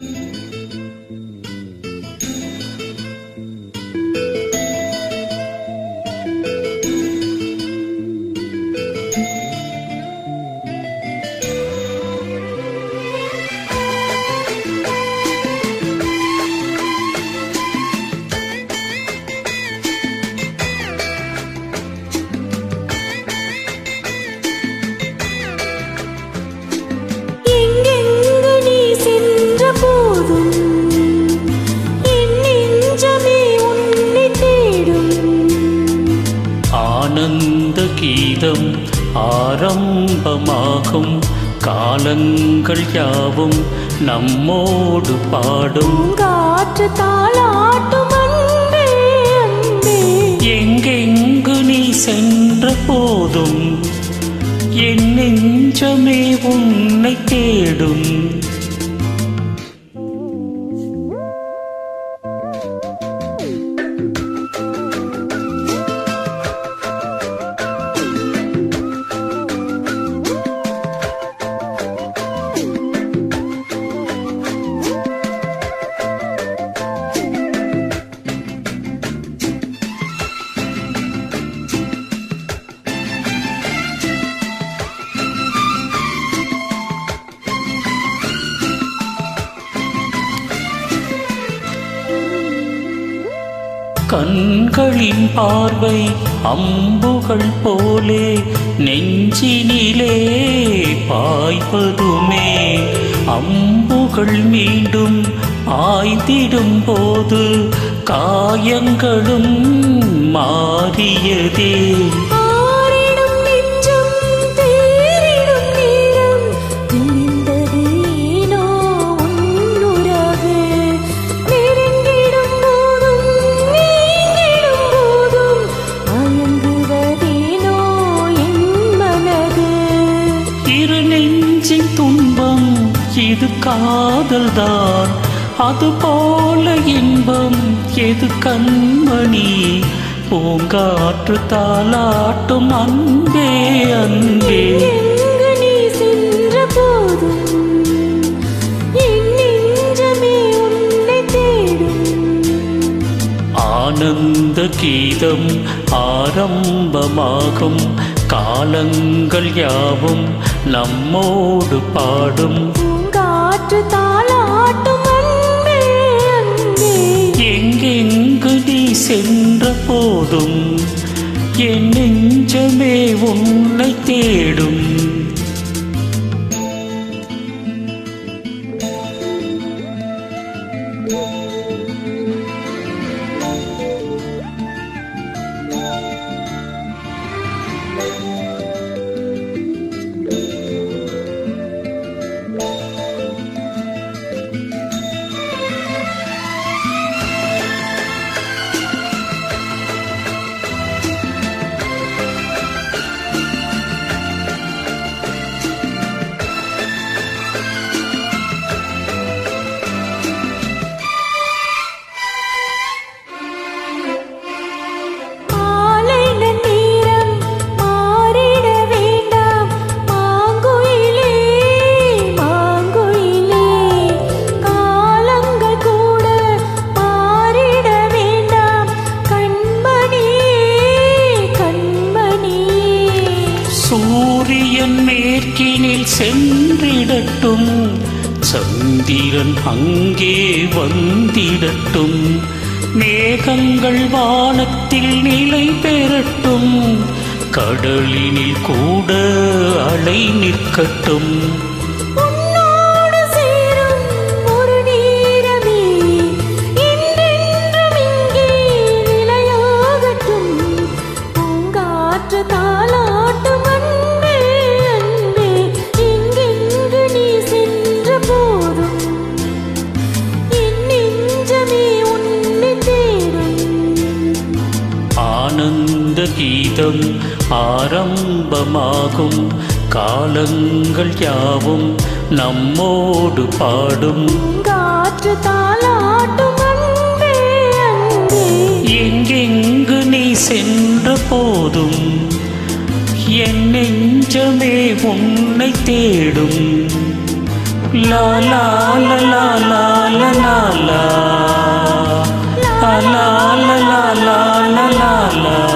எங்கெங்கு கீதம் ஆரம்பமாகும். காலங்கள் யாவும் நம்மோடு பாடும். காற்று தாளாட்டும் எங்கெங்கு நீ சென்ற போதும் என் நெஞ்சமே உன்னை தேடும். கண்களின் பார்வை அம்புகள் போலே நெஞ்சினிலே பாய்வதுமே. அம்புகள் மீண்டும் ஆய்ந்திடும் போது காயங்களும் மாறியதே. காதல்தான். அது போல இன்பம் எது கண்மணி? பூங்காற்று தாளாட்டும் அன்பே அன்பே. ஆனந்த கீதம் ஆரம்பமாகும். காலங்கள் யாவும் நம்மோடு பாடும். காற்று தாளாட்டும் எங்கெங்கு நீ சென்ற போதும் என் நெஞ்சமே உன்னை தேடும். சூரியன் மேற்கினில் சென்றிடட்டும். சந்திரன் அங்கே வந்திடட்டும். மேகங்கள் வானத்தில் நிலை பெறட்டும். கடலினில் கூட அலை நிற்கட்டும். ஆனந்த கீதம் ஆரம்பமாகும். காலங்கள் யாவும் நம்மோடு பாடும். காற்று தாளாட்டும் எங்கெங்கு நீ சென்ற போதும் என் நெஞ்சமே உன்னை தேடும். லா லா லா லா. Nana.